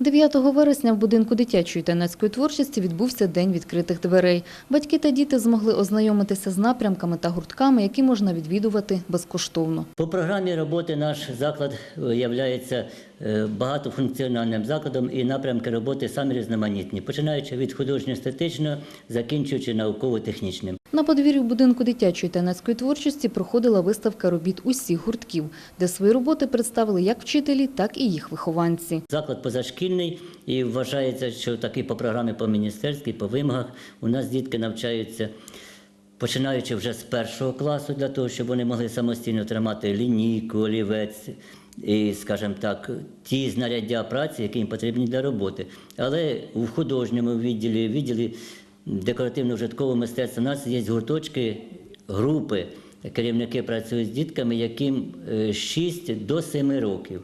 9 вересня в будинку дитячої та юнацької творчості відбувся День відкритих дверей. Батьки та діти змогли ознайомитися з напрямками та гуртками, які можна відвідувати безкоштовно. По програмі роботи наш заклад є багатофункціональним закладом і напрямки роботи самі різноманітні, починаючи від художньо-естетичного, закінчуючи науково-технічним. На подвір'ї будинку дитячої та юнацької творчості проходила виставка робіт усіх гуртків, де свої роботи представили як вчителі, так і їх вихованці. Заклад позашкільний і вважається, що такий по програмі по міністерській, по вимогах у нас дітки навчаються. Починаючи вже з першого класу, для того, щоб вони могли самостійно тримати лінійку, олівець і, скажімо так, ті знаряддя праці, які їм потрібні для роботи. Але у художньому відділі, відділі декоративно-вжиткового мистецтва у нас є гурточки, групи. Керівники працюють з дітками, яким е, 6 до 7 років.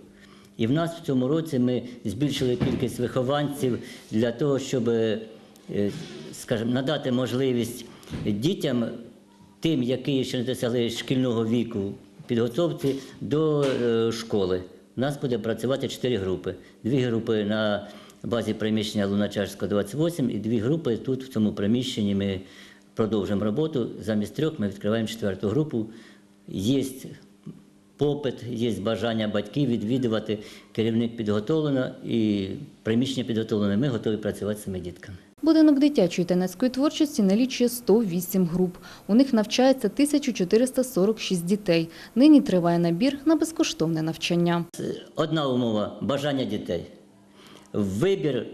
І в нас в цьому році ми збільшили кількість вихованців для того, щоб, е, скажімо, надати можливість дітям, тим, які ще не досягли шкільного віку підготовці до е, школи. У нас буде працювати чотири групи. Дві групи на базі приміщення Луначарського 28 і дві групи тут, в цьому приміщенні, ми продовжимо роботу. Замість трьох ми відкриваємо четверту групу. Є попит, є бажання батьків відвідувати. Керівник підготовлено і приміщення підготовлене. Ми готові працювати з цими дітками. Будинок дитячої та юнацької творчості налічує 108 груп. У них навчається 1446 дітей. Нині триває набір на безкоштовне навчання. Одна умова бажання дітей. Вибір,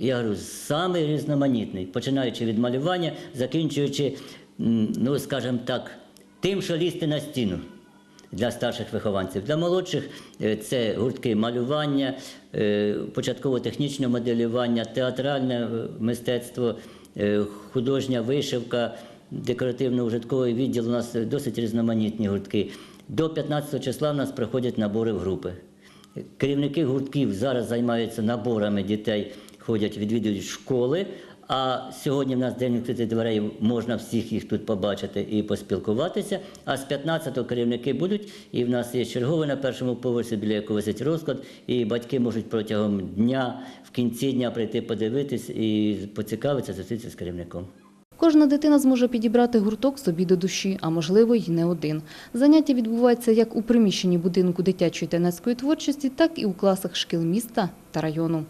я говорю, самий різноманітний, починаючи від малювання, закінчуючи, ну скажімо так, тим, що лізти на стіну для старших вихованців. Для молодших е, це гуртки малювання, е, початково-технічне моделювання, театральне е, мистецтво, художня вишивка, декоративно-ужитковий відділ. У нас досить різноманітні гуртки. До 15 числа в нас проходять набори в групи. Керівники гуртків зараз займаються наборами дітей, ходять, відвідують школи. А сьогодні в нас день відкритих дверей, можна всіх їх тут побачити і поспілкуватися. А з 15-го керівники будуть, і в нас є черговий на першому поверсі, біля якого висить розклад, і батьки можуть протягом дня, в кінці дня прийти подивитись і поцікавитися, зустрітися з керівником. Кожна дитина зможе підібрати гурток собі до душі, а можливо й не один. Заняття відбувається як у приміщенні будинку дитячої та юнацької творчості, так і у класах шкіл міста та району.